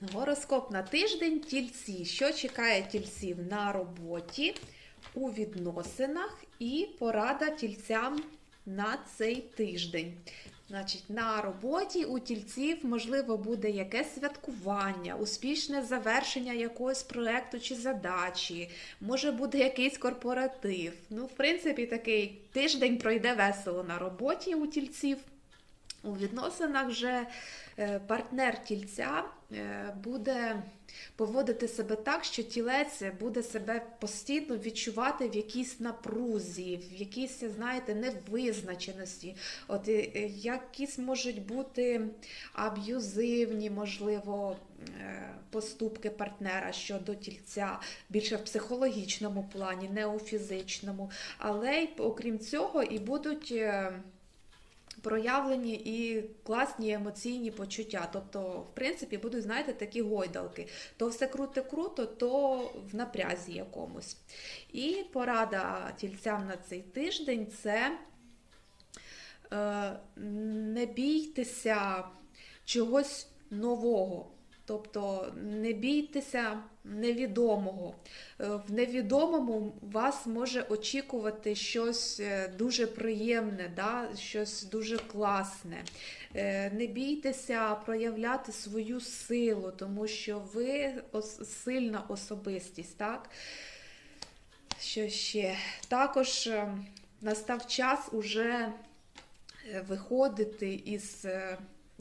Гороскоп на тиждень тільці. Що чекає тільців на роботі, у відносинах і порада тільцям на цей тиждень. Значить, на роботі у тільців можливо буде якесь святкування, успішне завершення якогось проекту чи задачі, може буде якийсь корпоратив. Ну, в принципі, такий тиждень пройде весело на роботі у тільців. У відносинах же е, партнер тільця е, буде поводити себе так, що тілець буде себе постійно відчувати в якійсь напрузі, в якійсь, знаєте, невизначеності. От е, якісь можуть бути аб'юзивні, можливо, поступки партнера щодо тільця, більше в психологічному плані, не у фізичному. Але й окрім цього, і будуть. Проявлені і класні емоційні почуття. Тобто, в принципі, будуть, знаєте, такі гойдалки. То все круто-круто, то в напрязі якомусь. І порада тільцям на цей тиждень це е, не бійтеся чогось нового. Тобто не бійтеся невідомого. Е, В невідомому вас може очікувати щось е, дуже приємне, да? щось дуже класне. Е, Не бійтеся проявляти свою силу, тому що ви сильна особистість. Так? Що ще? Також настав час уже виходити із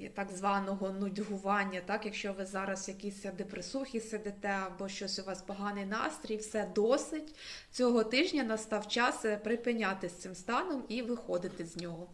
так званого нудьгування. Так? Якщо ви зараз якісь депресухи сидите або щось у вас поганий настрій, все досить. Цього тижня настав час е, припиняти з цим станом і виходити з нього.